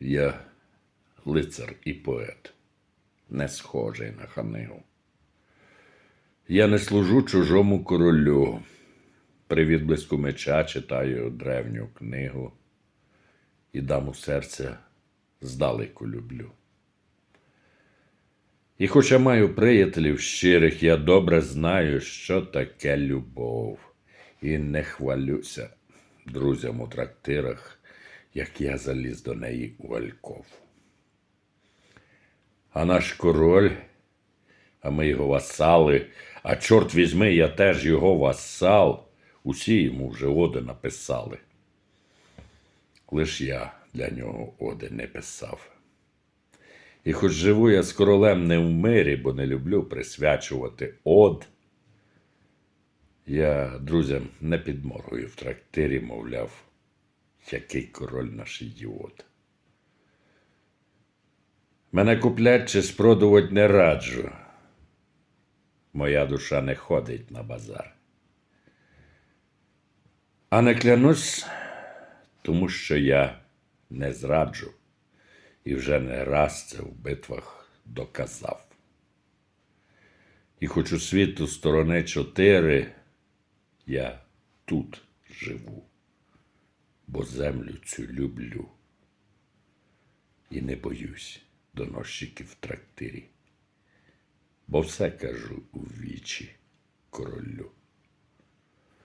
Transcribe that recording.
Я лицар і поет, не схожий на ханигу. Я не служу чужому королю. При відблиску меча читаю древню книгу і даму серця здалеку люблю. І хоча маю приятелів щирих, я добре знаю, що таке любов, і не хвалюся друзям у трактирах, як я заліз до неї у Альков. А наш король, а ми його васали, а чорт візьми, я теж його васал, усі йому вже оди написали. Лиш я для нього оди не писав. І хоч живу я з королем не в мирі, бо не люблю присвячувати од, я друзям не підморгую в трактирі, мовляв, який король наш ідіот. Мене куплять чи спродувати не раджу. Моя душа не ходить на базар. А не клянусь, тому що я не зраджу і вже не раз це в битвах доказав. І хоч у світу сторони чотири, я тут живу, бо землю цю люблю. І не боюсь доносчиків в трактирі, бо все кажу у вічі.